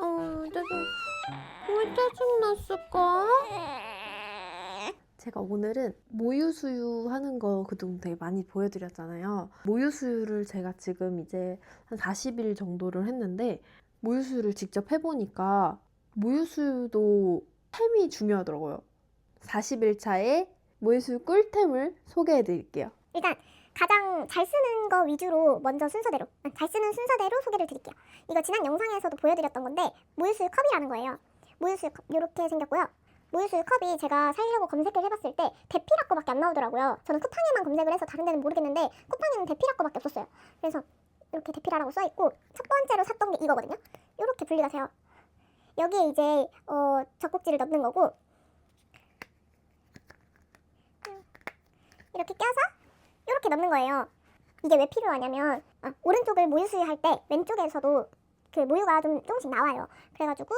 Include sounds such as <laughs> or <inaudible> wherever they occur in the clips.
어, 짜증. 왜 짜증났을까? 제가 오늘은 모유수유 하는 거 그동안 되게 많이 보여드렸잖아요. 모유수유를 제가 지금 이제 한 40일 정도를 했는데, 모유수유를 직접 해보니까, 모유수유도 템이 중요하더라고요. 40일 차에 모유수유 꿀템을 소개해 드릴게요. 일단 가장 잘 쓰는 거 위주로 먼저 순서대로 아, 잘 쓰는 순서대로 소개를 드릴게요. 이거 지난 영상에서도 보여드렸던 건데 모유수유 컵이라는 거예요. 모유수유 컵 이렇게 생겼고요. 모유수유 컵이 제가 살려고 검색을 해봤을 때 대피라 거밖에 안 나오더라고요. 저는 쿠팡에만 검색을 해서 다른 데는 모르겠는데 쿠팡에는 대피라 거밖에 없었어요. 그래서 이렇게 대피라라고 써 있고 첫 번째로 샀던 게 이거거든요. 이렇게 분리가 돼요. 여기에 이제 어, 젖꼭지를 넣는 거고 이렇게 껴서 이렇게 넣는 거예요. 이게 왜 필요하냐면 아, 오른쪽을 모유 수유 할 때 왼쪽에서도 그 모유가 좀 조금씩 나와요. 그래가지고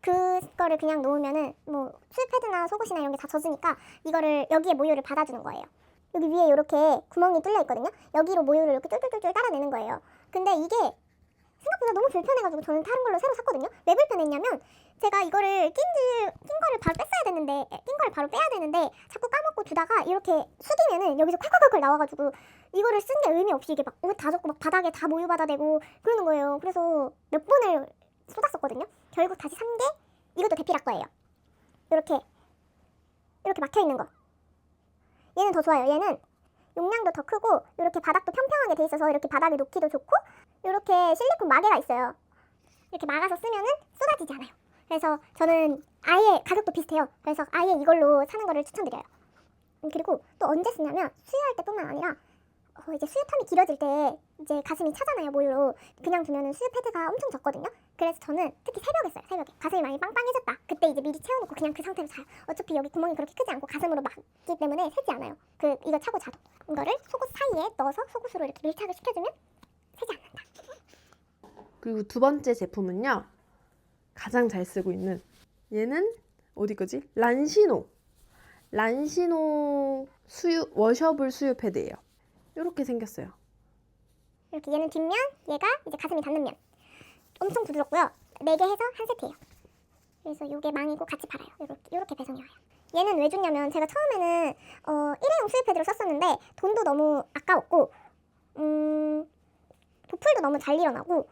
그거를 그냥 놓으면은 뭐 수유 패드나 속옷이나 이런 게 다 젖으니까 이거를 여기에 모유를 받아주는 거예요. 여기 위에 이렇게 구멍이 뚫려 있거든요. 여기로 모유를 이렇게 쫄쫄쫄쫄 따라내는 거예요. 근데 이게 생각보다 너무 불편해가지고 저는 다른 걸로 새로 샀거든요. 왜 불편했냐면 제가 이거를 낀지 낀 거를 바로 뺐어야 되는데 낀 거를 바로 빼야 되는데 자꾸 까먹고 두다가 이렇게 숙이면은 여기서 콸콸콸콸 나와가지고 이거를 쓴 게 의미 없이 이게 막 옷 다 젖고 막 바닥에 다 모유 받아대고 그러는 거예요. 그래서 몇 번을 쏟았었거든요. 결국 다시 산 게 이것도 대피락 거예요. 이렇게 이렇게 막혀 있는 거. 얘는 더 좋아요. 얘는 용량도 더 크고 이렇게 바닥도 평평하게 돼 있어서 이렇게 바닥에 놓기도 좋고 이렇게 실리콘 마개가 있어요. 이렇게 막아서 쓰면은 쏟아지지 않아요. 그래서 저는 아예 가격도 비슷해요. 그래서 아예 이걸로 사는 거를 추천드려요. 음, 그리고 또 언제 쓰냐면 수유할 때뿐만 아니라 어, 이제 수유 텀이 길어질 때 이제 가슴이 차잖아요 모유로 그냥 두면은 수유 패드가 엄청 적거든요. 그래서 저는 특히 새벽에 써요. 새벽에 가슴이 많이 빵빵해졌다. 그때 이제 미리 채워놓고 그냥 그 상태로 자요. 어차피 여기 구멍이 그렇게 크지 않고 가슴으로 막기 때문에 새지 않아요. 그 이거 차고 자도 이거를 속옷 사이에 넣어서 속옷으로 이렇게 밀착을 시켜주면. 그리고 두 번째 제품은요. 가장 잘 쓰고 있는 얘는 어디 거지? 란시노. 란시노 수유 워셔블 수유 패드예요. 이렇게 생겼어요. 이렇게 얘는 뒷면, 얘가 이제 가슴이 닿는 면. 엄청 부드럽고요. 네개 해서 한 세트예요. 그래서 이게 망이고 같이 팔아요. 이렇게 이렇게 배송이 와요. 얘는 왜 좋냐면 제가 처음에는 어, 일회용 수유 패드를 썼었는데 돈도 너무 아까웠고 음, 보풀도 너무 잘 일어나고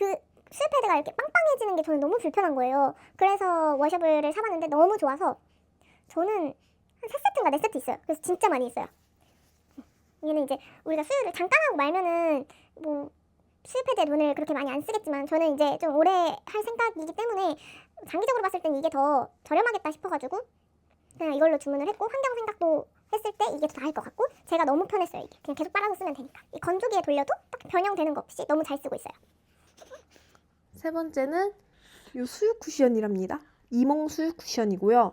그 수유 패드가 이렇게 빵빵해지는 게 저는 너무 불편한 거예요. 그래서 워셔블을 사봤는데 너무 좋아서 저는 한세 세트인가 네 세트 있어요. 그래서 진짜 많이 있어요. 얘는 이제 우리가 수유를 잠깐 하고 말면은 뭐 수유 패드에 돈을 그렇게 많이 안 쓰겠지만 저는 이제 좀 오래 할 생각이기 때문에 장기적으로 봤을 땐 이게 더 저렴하겠다 싶어가지고 그냥 이걸로 주문을 했고 환경 생각도 했을 때 이게 더 나을 것 같고 제가 너무 편했어요 이게 그냥 계속 빨아서 쓰면 되니까 이 건조기에 돌려도 딱 변형되는 거 없이 너무 잘 쓰고 있어요 세 번째는 요 수유 쿠션이랍니다. 이몽 수유 쿠션이고요.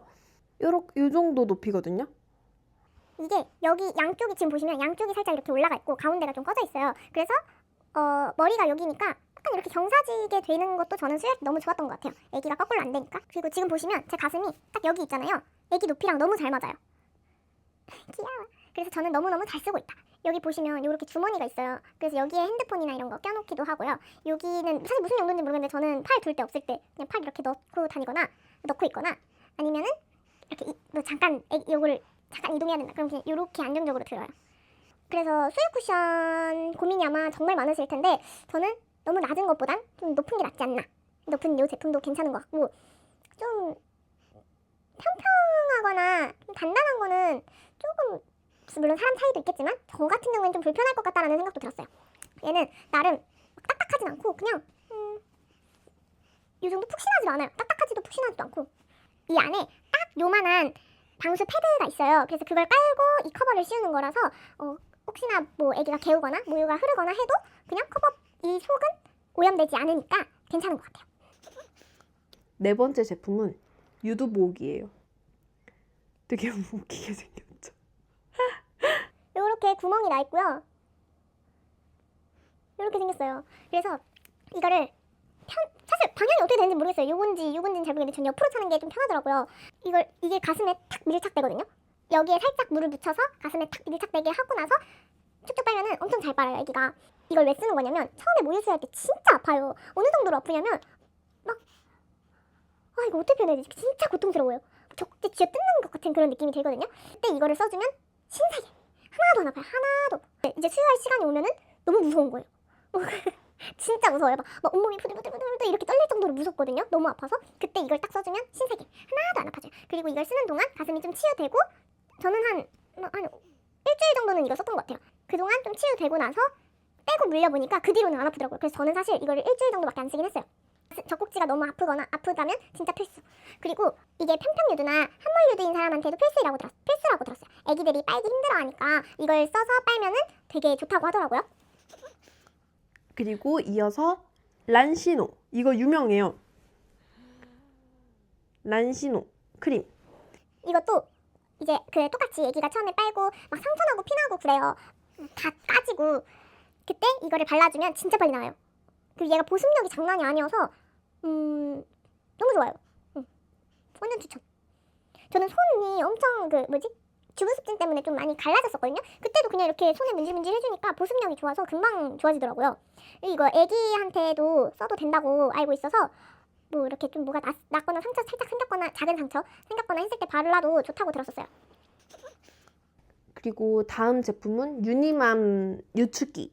요렇게 요 정도 높이거든요. 이게 여기 양쪽이 지금 보시면 양쪽이 살짝 이렇게 올라가 있고 가운데가 좀 꺼져 있어요. 그래서 어, 머리가 여기니까 약간 이렇게 경사지게 되는 것도 저는 수혈 너무 좋았던 것 같아요. 애기가 거꾸로 안 되니까. 그리고 지금 보시면 제 가슴이 딱 여기 있잖아요. 애기 높이랑 너무 잘 맞아요. <laughs> 귀여워. 그래서 저는 너무너무 잘 쓰고 있다 여기 보시면 이렇게 주머니가 있어요. 그래서 여기에 핸드폰이나 이런 거 껴놓기도 하고요. 여기는 사실 무슨 용도인지 모르겠는데 저는 팔 둘 데 없을 때 그냥 팔 이렇게 넣고 다니거나 넣고 있거나 아니면은 이렇게 이, 뭐 잠깐 애, 요거를 잠깐 이동해야 된다. 그럼 그냥 이렇게 안정적으로 들어요. 그래서 수유 쿠션 고민이 아마 정말 많으실 텐데 저는 너무 낮은 것보단 좀 높은 게 낫지 않나. 높은 이 제품도 괜찮은 것 같고 좀 평평하거나 좀 단단한 거는 조금 물론 사람 차이도 있겠지만 저 같은 경우에는 좀 불편할 것 같다라는 생각도 들었어요 얘는 나름 막 딱딱하진 않고 그냥 음, 이 정도 푹신하지도 않아요 딱딱하지도 푹신하지도 않고 이 안에 딱 요만한 방수 패드가 있어요. 그래서 그걸 깔고 이 커버를 씌우는 거라서 어, 혹시나 뭐 아기가 개우거나 모유가 흐르거나 해도 그냥 커버 이 속은 오염되지 않으니까 괜찮은 것 같아요. 네 번째 제품은 유두목이에요. 되게 <laughs> 웃기게 생겼죠. 이렇게 구멍이 나 있고요. 이렇게 생겼어요. 그래서 이거를 편, 사실 방향이 어떻게 되는지 모르겠어요. 요건지 요건지는 잘 모르겠는데 전 옆으로 차는 게 좀 편하더라고요. 이걸 이게 가슴에 탁 밀착되거든요. 여기에 살짝 물을 묻혀서 가슴에 탁 밀착되게 하고 나서 쭉쭉 빨면은 엄청 잘 빨아요 애기가 이걸 왜 쓰는 거냐면 처음에 모유 수유 할 때 진짜 아파요 어느 정도로 아프냐면 막 아 이거 어떻게 표현해야 되지 진짜 고통스러워요 격지 쥐어 뜯는 것 같은 그런 느낌이 들거든요 그때 이거를 써주면 신세계 하나도 안 아파요. 하나도. 네, 이제 수유할 시간이 오면은 너무 무서운 거예요. <laughs> 진짜 무서워요. 막, 막 온몸이 부들부들부들 이렇게 떨릴 정도로 무섭거든요. 너무 아파서. 그때 이걸 딱 써주면 신세계. 하나도 안 아파져요. 그리고 이걸 쓰는 동안 가슴이 좀 치유되고 저는 한, 뭐, 한 일주일 정도는 이거 썼던 것 같아요. 그동안 좀 치유되고 나서 떼고 물려보니까 그 뒤로는 안 아프더라고요. 그래서 저는 사실 이거를 일주일 정도밖에 안 쓰긴 했어요 젖꼭지가 너무 아프거나 아프다면 진짜 필수 그리고 이게 평평유두나 함몰유두인 사람한테도 필수라고 들었, 필수라고 들었어요 애기들이 빨기 힘들어하니까 이걸 써서 빨면은 되게 좋다고 하더라고요 그리고 이어서 란시노. 이거 유명해요. 란시노 크림. 이것도 이제 그 똑같이 애기가 처음에 빨고 막 상처나고 피나고 그래요. 다 까지고 그때 이거를 발라주면 진짜 빨리 나와요. 그리고 얘가 보습력이 장난이 아니어서 음 너무 좋아요. 응. 완전 추천. 저는 손이 엄청 그 뭐지 주부습진 때문에 좀 많이 갈라졌었거든요. 그때도 그냥 이렇게 손에 문질문질 해주니까 보습력이 좋아서 금방 좋아지더라고요. 이거 애기한테도 써도 된다고 알고 있어서 뭐 이렇게 좀 뭐가 났, 났거나 상처 살짝 생겼거나 작은 상처 생겼거나 했을 때 발라도 좋다고 들었었어요. 그리고 다음 제품은 유니맘 유축기.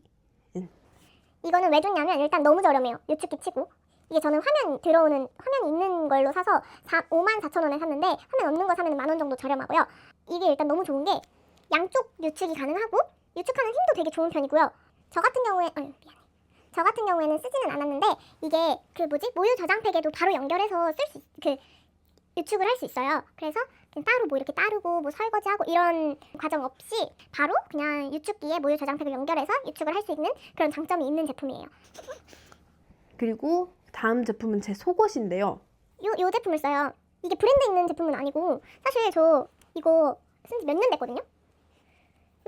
이거는 왜 좋냐면 일단 너무 저렴해요. 유축기 치고. 이게 저는 화면 들어오는 화면 있는 걸로 사서 4, 5만 4천 원에 샀는데 화면 없는 거 사면 만 원 정도 저렴하고요. 이게 일단 너무 좋은 게 양쪽 유축이 가능하고 유축하는 힘도 되게 좋은 편이고요. 저 같은 경우에 어, 미안해. 저 같은 경우에는 쓰지는 않았는데 이게 그 뭐지 모유 저장팩에도 바로 연결해서 쓸 수 그 유축을 할 수 있어요. 그래서 따로 뭐 이렇게 따르고 뭐 설거지하고 이런 과정 없이 바로 그냥 유축기에 모유 저장팩을 연결해서 유축을 할 수 있는 그런 장점이 있는 제품이에요. 그리고 다음 제품은 제 속옷인데요. 요, 요 제품을 써요. 이게 브랜드 있는 제품은 아니고 사실 저 이거 쓴 지 몇 년 됐거든요.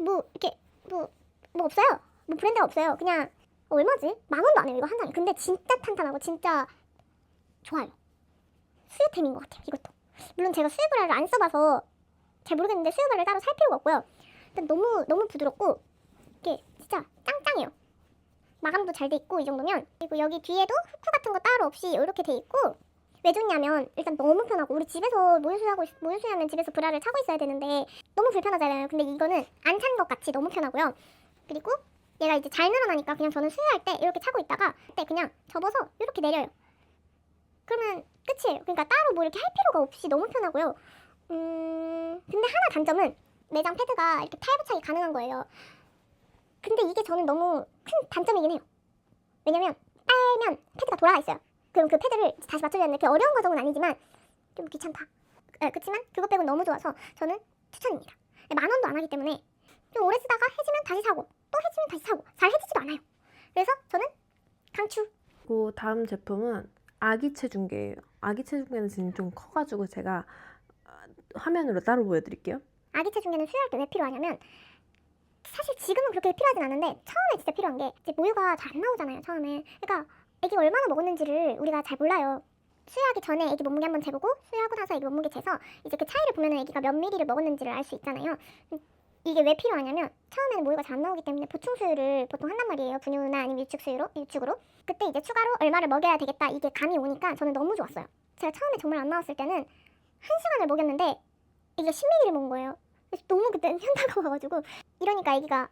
뭐 이렇게 뭐, 뭐 없어요. 뭐 브랜드가 없어요. 그냥 얼마지? 만 원도 안 해요 이거 한 장에. 근데 진짜 탄탄하고 진짜 좋아요. 수유템인 것 같아요 이것도. 물론 제가 수유브라를 안 써봐서 잘 모르겠는데 수유브라를 따로 살 필요가 없고요. 일단 너무 너무 부드럽고 이게 진짜 짱짱해요. 마감도 잘 돼 있고 이 정도면 그리고 여기 뒤에도 후크 같은 거 따로 없이 이렇게 돼 있고 왜 좋냐면 일단 너무 편하고 우리 집에서 모유수유하고 있- 모유수유하면 집에서 브라를 차고 있어야 되는데 너무 불편하잖아요. 근데 이거는 안 찬 것 같이 너무 편하고요. 그리고 얘가 이제 잘 늘어나니까 그냥 저는 수유할 때 이렇게 차고 있다가 그때 그냥 접어서 이렇게 내려요. 그러면 끝이에요. 그러니까 따로 뭐 이렇게 할 필요가 없이 너무 편하고요. 음 근데 하나 단점은 내장 패드가 이렇게 탈부착이 가능한 거예요. 근데 이게 저는 너무 큰 단점이긴 해요. 왜냐면 빨면 패드가 돌아가 있어요. 그럼 그 패드를 다시 맞춰야 되는데 그게 어려운 과정은 아니지만 좀 귀찮다. 예, 그렇지만 그것 빼고 너무 좋아서 저는 추천입니다. 예, 만 원도 안 하기 때문에 좀 오래 쓰다가 해지면 다시 사고 또 해지면 다시 사고 잘 해지지도 않아요. 그래서 저는 강추. 그리고 다음 제품은 아기 체중계예요. 아기 체중계는 지금 좀 커가지고 제가 아, 화면으로 따로 보여드릴게요. 아기 체중계는 수유할 때 왜 필요하냐면 사실 지금은 그렇게 필요하진 않은데 처음에 진짜 필요한 게 이제 모유가 잘 안 나오잖아요 처음에. 그러니까 애기가 얼마나 먹었는지를 우리가 잘 몰라요. 수유하기 전에 애기 몸무게 한번 재보고 수유하고 나서 애기 몸무게 재서 이제 그 차이를 보면은 애기가 몇 미리를 먹었는지를 알 수 있잖아요. 음, 이게 왜 필요하냐면 처음에는 모유가 잘 안 나오기 때문에 보충 수유를 보통 한단 말이에요. 분유나 아니면 유축 수유로 유축으로. 그때 이제 추가로 얼마를 먹여야 되겠다 이게 감이 오니까 저는 너무 좋았어요. 제가 처음에 정말 안 나왔을 때는 한 시간을 먹였는데 이게 10ml를 먹은 거예요 그래서 너무 그때 현타가 와가지고 이러니까 아기가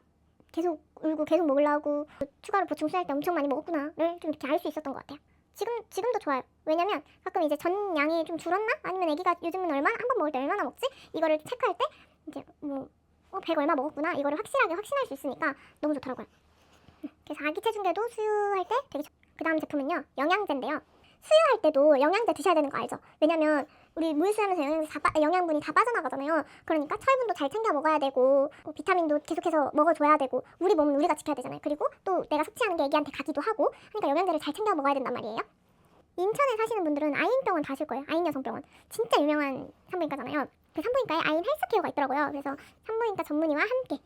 계속 울고 계속 먹으려고 추가로 보충 수할 때 엄청 많이 먹었구나를 좀 이렇게 알 수 있었던 것 같아요. 지금 지금도 좋아요. 왜냐면 가끔 이제 전 양이 좀 줄었나? 아니면 아기가 요즘은 얼마나 한번 먹을 때 얼마나 먹지? 이거를 체크할 때 이제 뭐 어, 100 얼마 먹었구나 이거를 확실하게 확신할 수 있으니까 너무 좋더라고요. 음, 그래서 아기 체중계도 수유할 때 되게 좋. 그 다음 제품은요 영양제인데요. 수유할 때도 영양제 드셔야 되는 거 알죠? 왜냐면 우리 물 수하면서 영양제 다 빠- 영양분이 다 빠져나가잖아요. 그러니까 철분도 잘 챙겨 먹어야 되고 뭐 비타민도 계속해서 먹어줘야 되고 우리 몸은 우리가 지켜야 되잖아요. 그리고 또 내가 섭취하는 게 애기한테 가기도 하고 그러니까 영양제를 잘 챙겨 먹어야 된단 말이에요. 인천에 사시는 분들은 아인병원 다 아실 거예요. 아인 여성병원 진짜 유명한 산부인과잖아요. 그 산부인과에 아인 헬스케어가 있더라고요. 그래서 산부인과 전문의와 함께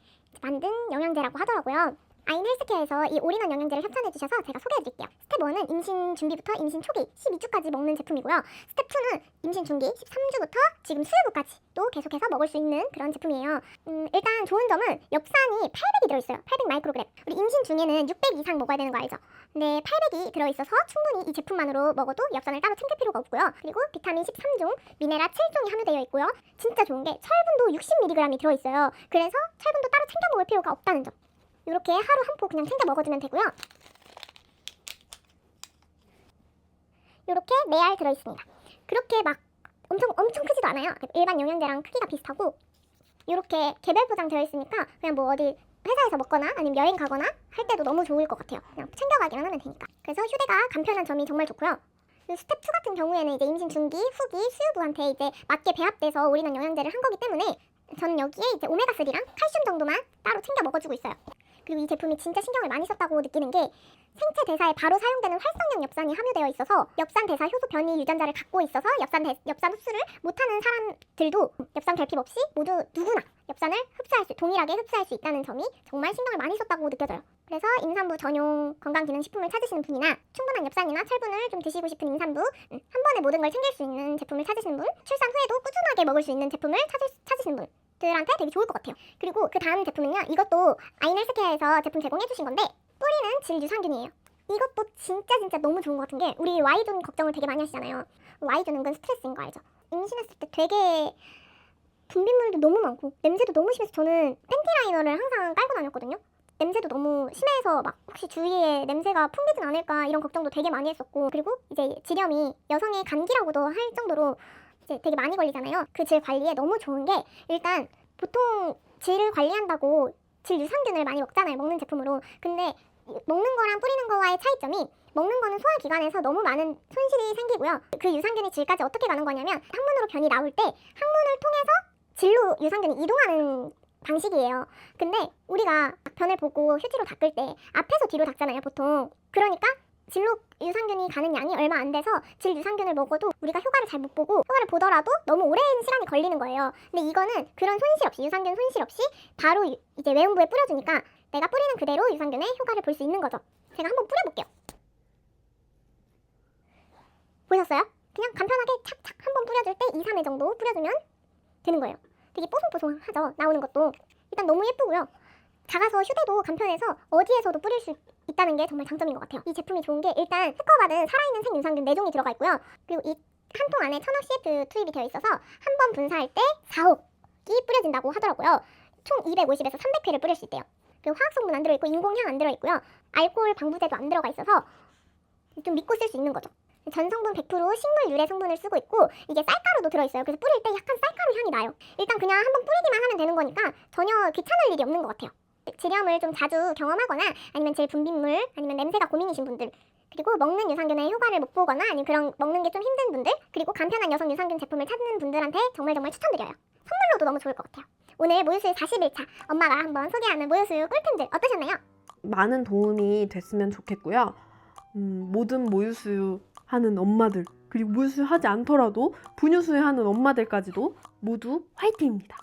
만든 영양제라고 하더라고요. 아인 헬스케어에서 이 올인원 영양제를 협찬해 주셔서 제가 소개해 드릴게요. 스텝 1은 임신 준비부터 임신 초기 12주까지 먹는 제품이고요. 스텝 2는 임신 중기 13주부터 지금 수유부까지 또 계속해서 먹을 수 있는 그런 제품이에요. 음, 일단 좋은 점은 엽산이 800이 들어있어요. 800 마이크로그램. 우리 임신 중에는 600 이상 먹어야 되는 거 알죠? 근데 800이 들어있어서 충분히 이 제품만으로 먹어도 엽산을 따로 챙길 필요가 없고요. 그리고 비타민 13종, 미네랄 7종이 함유되어 있고요. 진짜 좋은 게 철분도 60mg이 들어있어요. 그래서 철분도 따로 챙겨 먹을 필요가 없다는 점. 이렇게 하루 한 포 그냥 챙겨 먹어주면 되고요. 이렇게 네 알 들어있습니다. 그렇게 막 엄청 엄청 크지도 않아요. 일반 영양제랑 크기가 비슷하고 이렇게 개별 포장 되어 있으니까 그냥 뭐 어디 회사에서 먹거나 아니면 여행 가거나 할 때도 너무 좋을 것 같아요. 그냥 챙겨가기만 하면 되니까. 그래서 휴대가 간편한 점이 정말 좋고요. 그 스텝 2 같은 경우에는 이제 임신 중기, 후기, 수유부한테 이제 맞게 배합돼서 올인원 영양제를 한 거기 때문에 저는 여기에 이제 오메가3랑 칼슘 정도만 따로 챙겨 먹어주고 있어요. 그리고 이 제품이 진짜 신경을 많이 썼다고 느끼는 게 생체 대사에 바로 사용되는 활성형 엽산이 함유되어 있어서 엽산 대사 효소 변이 유전자를 갖고 있어서 엽산 대, 엽산 흡수를 못하는 사람들도 엽산 결핍 없이 모두 누구나 엽산을 흡수할 수 동일하게 흡수할 수 있다는 점이 정말 신경을 많이 썼다고 느껴져요. 그래서 임산부 전용 건강기능식품을 찾으시는 분이나 충분한 엽산이나 철분을 좀 드시고 싶은 임산부 음, 한 번에 모든 걸 챙길 수 있는 제품을 찾으시는 분 출산 후에도 꾸준하게 먹을 수 있는 제품을 찾을, 찾으시는 분 들한테 되게 좋을 것 같아요. 그리고 그 다음 제품은요. 이것도 아이넬스케어에서 제품 제공해 주신 건데 뿌리는 질 유산균이에요. 이것도 진짜 진짜 너무 좋은 것 같은 게 우리 Y존 걱정을 되게 많이 하시잖아요. Y존 은근 스트레스인 거 알죠? 임신했을 때 되게 분비물도 너무 많고 냄새도 너무 심해서 저는 팬티 라이너를 항상 깔고 다녔거든요. 냄새도 너무 심해서 막 혹시 주위에 냄새가 풍기진 않을까 이런 걱정도 되게 많이 했었고 그리고 이제 지렴이 여성의 감기라고도 할 정도로 이제 되게 많이 걸리잖아요. 그 질 관리에 너무 좋은 게 일단 보통 질을 관리한다고 질 유산균을 많이 먹잖아요. 먹는 제품으로. 근데 이- 먹는 거랑 뿌리는 거와의 차이점이 먹는 거는 소화 기관에서 너무 많은 손실이 생기고요. 그 유산균이 질까지 어떻게 가는 거냐면 항문으로 변이 나올 때 항문을 통해서 질로 유산균이 이동하는 방식이에요. 근데 우리가 변을 보고 휴지로 닦을 때 앞에서 뒤로 닦잖아요, 보통. 그러니까 질로 유산균이 가는 양이 얼마 안 돼서 질 유산균을 먹어도 우리가 효과를 잘 못 보고 효과를 보더라도 너무 오랜 시간이 걸리는 거예요. 근데 이거는 그런 손실 없이 유산균 손실 없이 바로 유- 이제 외음부에 뿌려주니까 내가 뿌리는 그대로 유산균의 효과를 볼 수 있는 거죠. 제가 한번 뿌려볼게요. 보셨어요? 그냥 간편하게 착착 한번 뿌려줄 때 2, 3회 정도 뿌려주면 되는 거예요. 되게 뽀송뽀송하죠. 나오는 것도 일단 너무 예쁘고요. 작아서 휴대도 간편해서 어디에서도 뿌릴 수 있다는 게 정말 장점인 것 같아요. 이 제품이 좋은 게 일단 특허받은 살아있는 생유산균 4종이 들어가 있고요. 그리고 이 한 통 안에 1000억 CF 투입이 되어 있어서 한 번 분사할 때 4억이 뿌려진다고 하더라고요. 총 250에서 300회를 뿌릴 수 있대요. 그리고 화학성분 안 들어있고 인공향 안 들어있고요. 알코올 방부제도 안 들어가 있어서 좀 믿고 쓸 수 있는 거죠. 전 성분 100% 식물 유래 성분을 쓰고 있고 이게 쌀가루도 들어있어요. 그래서 뿌릴 때 약간 쌀가루 향이 나요. 일단 그냥 한번 뿌리기만 하면 되는 거니까 전혀 귀찮을 일이 없는 것 같아요. 질염을 좀 자주 경험하거나 아니면 질 분비물 아니면 냄새가 고민이신 분들 그리고 먹는 유산균의 효과를 못 보거나 아니면 그런 먹는 게 좀 힘든 분들 그리고 간편한 여성 유산균 제품을 찾는 분들한테 정말 정말 추천드려요. 선물로도 너무 좋을 것 같아요. 오늘 모유수유 41차 엄마가 한번 소개하는 모유수유 꿀템들 어떠셨나요? 많은 도움이 됐으면 좋겠고요. 음, 모든 모유수유 하는 엄마들 그리고 모유수유 하지 않더라도 분유수유 하는 엄마들까지도 모두 화이팅입니다.